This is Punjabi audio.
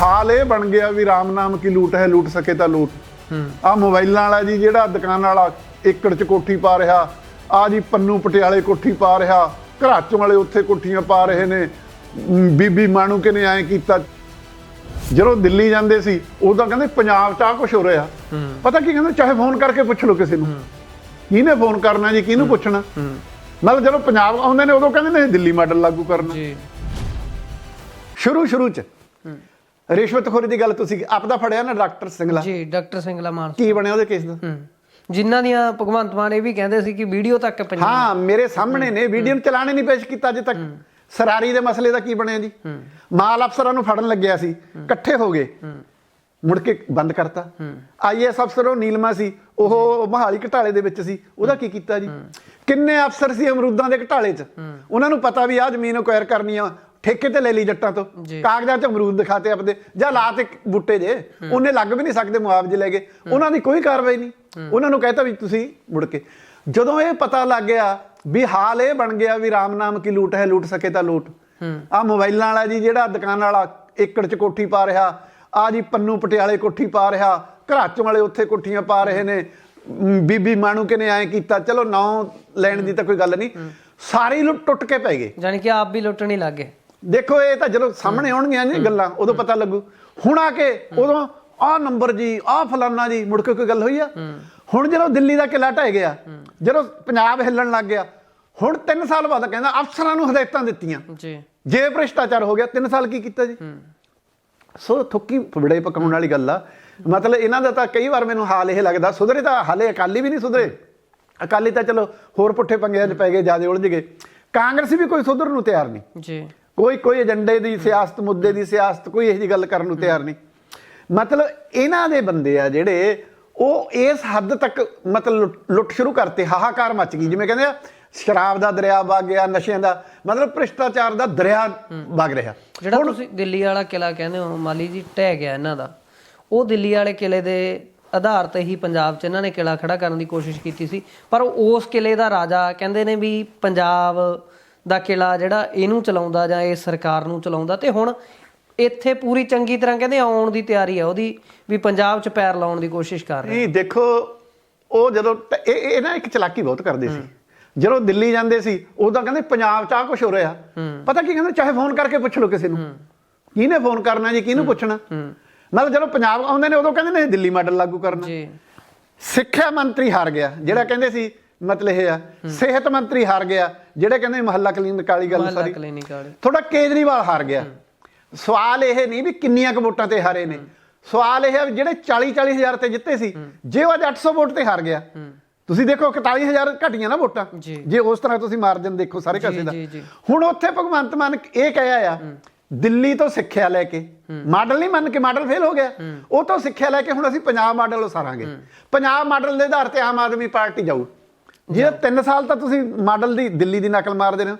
ਹਾਲ ਇਹ ਬਣ ਗਿਆ ਵੀ ਰਾਮ ਨਾਮ ਕੀ ਲੂਟ ਹੈ ਲੂਟ ਸਕੇ ਤਾਂ ਲੂਟ। ਆ ਮੋਬਾਈਲਾਂ ਵਾਲਾ ਜੀ ਜਿਹੜਾ ਦੁਕਾਨ ਵਾਲਾ ਏਕੜ ਚ ਕੋਠੀ ਪਾ ਰਿਹਾ ਆ ਜੀ ਪੰਨੂ ਪਟਿਆਲੇ ਕੋਠੀ ਪਾ ਰਿਹਾ ਘਰਾਚੋਂ ਵਾਲੇ ਉੱਥੇ ਕੋਠੀਆਂ ਪਾ ਰਹੇ ਨੇ ਬੀਬੀ ਮਾਣੂ ਕਿਨੇ ਐ ਕੀਤਾ? ਜਦੋਂ ਦਿੱਲੀ ਜਾਂਦੇ ਸੀ ਉਦੋਂ ਕਹਿੰਦੇ ਪੰਜਾਬ 'ਚ ਆ ਕੁਝ ਹੋ ਰਿਹਾ। ਪਤਾ ਕੀ ਕਹਿੰਦੇ? ਚਾਹੇ ਫੋਨ ਕਰਕੇ ਪੁੱਛ ਲਓ ਕਿਸੇ ਨੂੰ। ਕਿਹਨੇ ਫੋਨ ਕਰਨਾ ਜੀ? ਕਿਹਨੂੰ ਪੁੱਛਣਾ? ਮਤਲਬ ਜਦੋਂ ਪੰਜਾਬ ਆਉਂਦੇ ਨੇ ਉਦੋਂ ਕਹਿੰਦੇ ਨੇ ਦਿੱਲੀ ਮਾਡਲ ਲਾਗੂ ਕਰਨਾ। ਜੀ। ਸ਼ੁਰੂ ਸ਼ੁਰੂ 'ਚ ਰਿਸ਼ਵਤਖੋਰੀ ਦੀ ਗੱਲ ਤੁਸੀਂ ਆਪਦਾ ਫੜਿਆ ਨਾ ਡਾਕਟਰ ਸਿੰਘਲਾ ਜੀ ਡਾਕਟਰ ਸਿੰਘਲਾ ਮਾਨ ਕੀ ਬਣਿਆ ਉਹਦੇ ਕੇਸ ਦਾ? ਜਿਨ੍ਹਾਂ ਦੀਆਂ ਭਗਵੰਤ ਮਾਨ ਇਹ ਵੀ ਕਹਿੰਦੇ ਸੀ ਕਿ ਵੀਡੀਓ ਤੱਕ ਪੰਜਾਬ ਹਾਂ ਮੇਰੇ ਸਾਹਮਣੇ ਨੇ। ਵੀਡੀਓ ਨੂੰ ਚਲਾਣੇ ਨਹੀਂ ਪੇਸ਼ ਕੀਤਾ ਅਜੇ ਤੱਕ। ਸਰਾਰੀ ਦੇ ਮਸਲੇ ਦਾ ਕੀ ਬਣਿਆ ਜੀ? ਮਾਲ ਅਫਸਰਾਂ ਨੂੰ ਫੜਨ ਲੱਗਿਆ ਸੀ। ਇਕੱਠੇ ਹੋ ਗਏ। ਮੁੜ ਕੇ ਬੰਦ ਕਰਤਾ। ਆਈਐਸ ਅਫਸਰ ਉਹ ਨੀਲਮਾ ਸੀ। ਉਹ ਮਹਾਲੀ ਘਟਾਲੇ ਦੇ ਵਿੱਚ ਸੀ। ਉਹਦਾ ਕੀ ਕੀਤਾ ਜੀ? ਕਿੰਨੇ ਅਫਸਰ ਸੀ ਅਮਰੂਦਾਂ ਦੇ ਘਟਾਲੇ 'ਚ? ਉਹਨਾਂ ਨੂੰ ਪਤਾ ਵੀ ਆਹ ਜ਼ਮੀਨ ਅਕਵਾਇਰ ਕਰਨੀ ਆ। ਠੇਕੇ ਤੇ ਲੈ ਲਈ ਜੱਟਾਂ ਤੋਂ। ਕਾਗਜ਼ਾਂ 'ਚ ਅਮਰੂਦ ਦਿਖਾਤੇ ਆਪਦੇ। ਜਾਂ ਲਾ ਤੇ ਬੁੱਟੇ ਜੇ। ਉਹਨੇ ਲੱਗ ਵੀ ਨਹੀਂ ਸਕਦੇ ਮੁਆਵਜ਼ੇ ਲੈ ਗਏ ਉਹਨਾਂ ਦੀ ਕੋਈ ਕਾਰਵਾਈ ਨਹੀਂ। ਉਹਨਾਂ ਨੂੰ ਕਹਿਤਾ ਵੀ ਤੁਸੀਂ ਮੁੜ ਕੇ। ਜਦੋਂ ਇਹ ਪਤਾ ਲੱਗ ਗਿਆ ਵੀ ਹਾਲ ਇਹ ਬਣ ਗਿਆ ਵੀ ਰਾਮ ਨਾਮ ਕੀ ਲੂਟ ਹੈ ਲੂਟ ਸਕੇ ਤਾਂ ਲੂਟ। ਆ ਮੋਬਾਈਲਾਂ ਵਾਲਾ ਜੀ ਜਿਹੜਾ ਦੁਕਾਨ ਵਾਲਾ ਏਕੜ 'ਚ ਕੋਠੀ ਪਾ ਰਿਹਾ ਆ ਜੀ ਪੰਨੂ ਪਟਿਆਲੇ ਕੋਠੀ ਪਾ ਰਿਹਾ ਘਰਾਚੋਂ ਵਾਲੇ ਉੱਥੇ ਕੋਠੀਆਂ ਪਾ ਰਹੇ ਨੇ। ਬੀਬੀ ਮਾਣੂ ਕਿਨੇ ਐ ਕੀਤਾ। ਚਲੋ ਨਾਂ ਲੈਣ ਦੀ ਤਾਂ ਕੋਈ ਗੱਲ ਨਹੀਂ। ਸਾਰੀ ਲੁੱਟ ਟੁੱਟ ਕੇ ਪੈ ਗਏ। ਜਾਣੀ ਕਿ ਆਪ ਵੀ ਲੁੱਟਣ ਹੀ ਲੱਗ ਗਏ। ਦੇਖੋ ਇਹ ਤਾਂ ਜਦੋਂ ਸਾਹਮਣੇ ਆਉਣਗੀਆਂ ਨੇ ਗੱਲਾਂ ਉਦੋਂ ਪਤਾ ਲੱਗੂ। ਹੁਣ ਆ ਕੇ ਉਦੋਂ ਆਹ ਨੰਬਰ ਜੀ ਆਹ ਫਲਾਨਾ ਜੀ ਮੁੜ ਕੇ ਕੋਈ ਗੱਲ ਹੋਈ ਆ? ਹੁਣ ਜਦੋਂ ਦਿੱਲੀ ਦਾ ਕਿਲਾ ਢਹਿ ਗਿਆ ਜਦੋਂ ਪੰਜਾਬ ਹਿੱਲਣ ਲੱਗ ਗਿਆ ਹੁਣ 3 ਸਾਲ ਬਾਅਦ ਕਹਿੰਦਾ ਅਫਸਰਾਂ ਨੂੰ ਹਦਾਇਤਾਂ ਦਿੱਤੀਆਂ। ਜੀ। ਜੇ ਭ੍ਰਿਸ਼ਟਾਚਾਰ ਹੋ ਗਿਆ 3 ਸਾਲ ਕੀ ਕੀਤਾ ਜੀ? ਸੋ ਥੁੱਕੀ ਬੜੇ ਪਕਾਉਣ ਵਾਲੀ ਗੱਲ ਆ। ਮਤਲਬ ਇਹਨਾਂ ਦਾ ਤਾਂ ਕਈ ਵਾਰ ਮੈਨੂੰ ਹਾਲ ਇਹ ਲੱਗਦਾ ਸੁਧਰੇ ਤਾਂ ਹਾਲੇ ਅਕਾਲੀ ਵੀ ਨਹੀਂ ਸੁਧਰੇ। ਅਕਾਲੀ ਤਾਂ ਚਲੋ ਹੋਰ ਪੁੱਠੇ ਪੰਗਿਆਂ 'ਚ ਪੈ ਗਏ ਜ਼ਿਆਦਾ ਉਲਝ ਗਏ। ਕਾਂਗਰਸੀ ਵੀ ਕੋਈ ਸੁਧਰਨ ਨੂੰ ਤਿਆਰ ਨਹੀਂ। ਜੀ। ਕੋਈ ਕੋਈ ਏਜੰਡੇ ਦੀ ਸਿਆਸਤ ਮੁੱਦੇ ਦੀ ਸਿਆਸਤ ਕੋਈ ਇਹੋ ਜੀ ਗੱਲ ਕਰਨ ਨੂੰ ਤਿਆਰ ਨਹੀਂ। ਮਤਲਬ ਇਹਨਾਂ ਦੇ ਬੰਦੇ ਆ ਜਿਹੜੇ ਉਹ ਇਸ ਹੱਦ ਤੱਕ ਮਤਲਬ ਲੁੱਟ- ਸ਼ੁਰੂ ਕਰਤੇ ਹਾਹਾਕਾਰ ਮਚ ਗਈ। ਜਿਵੇਂ ਕਹਿੰਦੇ ਆ ਸ਼ਰਾਬ ਦਾ ਦਰਿਆ ਵਗ ਗਿਆ ਨਸ਼ਿਆਂ ਦਾ ਮਤਲਬ ਭ੍ਰਿਸ਼ਟਾਚਾਰ ਦਾ ਦਰਿਆ ਵਗ ਰਿਹਾ। ਜਿਹੜਾ ਤੁਸੀਂ ਦਿੱਲੀ ਵਾਲਾ ਕਿਲਾ ਕਹਿੰਦੇ ਹੋ ਮਾਲੀ ਜੀ ਢਹਿ ਗਿਆ ਇਹਨਾਂ ਦਾ। ਉਹ ਦਿੱਲੀ ਵਾਲੇ ਕਿਲੇ ਦੇ ਆਧਾਰ ਤੇ ਹੀ ਪੰਜਾਬ 'ਚ ਇਹਨਾਂ ਨੇ ਕਿਲਾ ਖੜਾ ਕਰਨ ਦੀ ਕੋਸ਼ਿਸ਼ ਕੀਤੀ ਸੀ। ਪਰ ਉਸ ਕਿਲੇ ਦਾ ਰਾਜਾ ਕਹਿੰਦੇ ਨੇ ਵੀ ਪੰਜਾਬ ਦਾ ਕਿਲਾ ਜਿਹੜਾ ਇਹਨੂੰ ਚਲਾਉਂਦਾ ਜਾਂ ਇਹ ਸਰਕਾਰ ਨੂੰ ਚਲਾਉਂਦਾ ਤੇ ਹੁਣ ਇੱਥੇ ਪੂਰੀ ਚੰਗੀ ਤਰ੍ਹਾਂ ਕਹਿੰਦੇ ਆਉਣ ਦੀ ਤਿਆਰੀ ਆ ਉਹਦੀ ਵੀ ਪੰਜਾਬ 'ਚ ਪੈਰ ਲਾਉਣ ਦੀ ਕੋਸ਼ਿਸ਼ ਕਰ ਰਹੇ ਨਹੀਂ ਦੇਖੋ ਉਹ ਜਦੋਂ ਇਹ ਇਹ ਇਹ ਨਾ ਇੱਕ ਚਲਾਕੀ ਬਹੁਤ ਕਰਦੇ ਸੀ। ਜਦੋਂ ਦਿੱਲੀ ਜਾਂਦੇ ਸੀ ਉਦੋਂ ਕਹਿੰਦੇ ਪੰਜਾਬ 'ਚ ਆ ਕੁਝ ਹੋ ਰਿਹਾ। ਪਤਾ ਕੀ ਕਹਿੰਦੇ? ਚਾਹੇ ਫੋਨ ਕਰਕੇ ਪੁੱਛ ਲਓ ਕਿਸੇ ਨੂੰ। ਕਿਹਨੇ ਫੋਨ ਕਰਨਾ ਜੀ? ਕਿਹਨੂੰ ਪੁੱਛਣਾ? ਮਤਲਬ ਜਦੋਂ ਪੰਜਾਬ ਆਉਂਦੇ ਨੇ ਉਦੋਂ ਕਹਿੰਦੇ ਨੇ ਦਿੱਲੀ ਮਾਡਲ ਲਾਗੂ ਕਰਨਾ। ਜੀ। ਸਿੱਖਿਆ ਮੰਤਰੀ ਹਾਰ ਗਿਆ। ਜਿਹੜਾ ਕਹਿੰਦੇ ਸੀ ਮਤਲਬ ਇਹ ਆ ਸਿਹਤ ਮੰਤਰੀ ਹਾਰ ਗਿਆ। ਜਿਹੜੇ ਕਹਿੰਦੇ ਮਹੱਲਾ ਕਲੀਨਿਕ ਵਾਲੀ ਗੱਲ ਮਹੱਲਾ ਸਾਰੀ ਕਲੀਨਿਕ ਵਾਲੇ। ਥੋੜਾ ਕੇਜਰੀਵਾਲ ਹਾਰ ਗਿਆ। ਸਵਾਲ ਇਹ ਨਹੀਂ ਵੀ ਕਿੰਨੀਆਂ ਕੁ ਵੋਟਾਂ ਤੇ ਹਾਰੇ ਨੇ। ਸਵਾਲ ਇਹ ਹੈ ਜਿਹੜੇ 40 40 ਹਜ਼ਾਰ ਤੇ ਜਿੱਤੇ ਸੀ ਜੇ ਉਹ ਅੱਜ 800 ਵੋਟ ਤੇ ਹਾਰ ਗਿਆ। ਤੁਸੀਂ ਦੇਖੋ 41000 ਘਟੀਆਂ ਨਾ ਵੋਟਾਂ। ਜੀ। ਉਸ ਤਰ੍ਹਾਂ ਤੁਸੀਂ ਮਾਰਜਨ ਦੇਖੋ ਸਾਰੇ ਕਾਸੇ ਦਾ। ਹੁਣ ਉੱਥੇ ਭਗਵੰਤ ਮਾਨ ਇਹ ਕਹਿਆ ਆ ਦਿੱਲੀ ਤੋਂ ਸਿੱਖਿਆ ਲੈ ਕੇ। ਮਾਡਲ ਨਹੀਂ ਮੰਨ ਕੇ ਮਾਡਲ ਫੇਲ ਹੋ ਗਿਆ। ਉਹ ਤੋਂ ਸਿੱਖਿਆ ਲੈ ਕੇ ਹੁਣ ਅਸੀਂ ਪੰਜਾਬ ਮਾਡਲ ਉਸਾਰਾਂਗੇ। ਪੰਜਾਬ ਮਾਡਲ ਦੇ ਆਧਾਰ ਤੇ ਆਮ ਆਦਮੀ ਪਾਰਟੀ ਜਾਊ। ਜੇ 3 ਸਾਲ ਤਾਂ ਤੁਸੀਂ ਮਾਡਲ ਦੀ ਦਿੱਲੀ ਦੀ ਨਕਲ ਮਾਰਦੇ ਰਹੇ ਹੋ।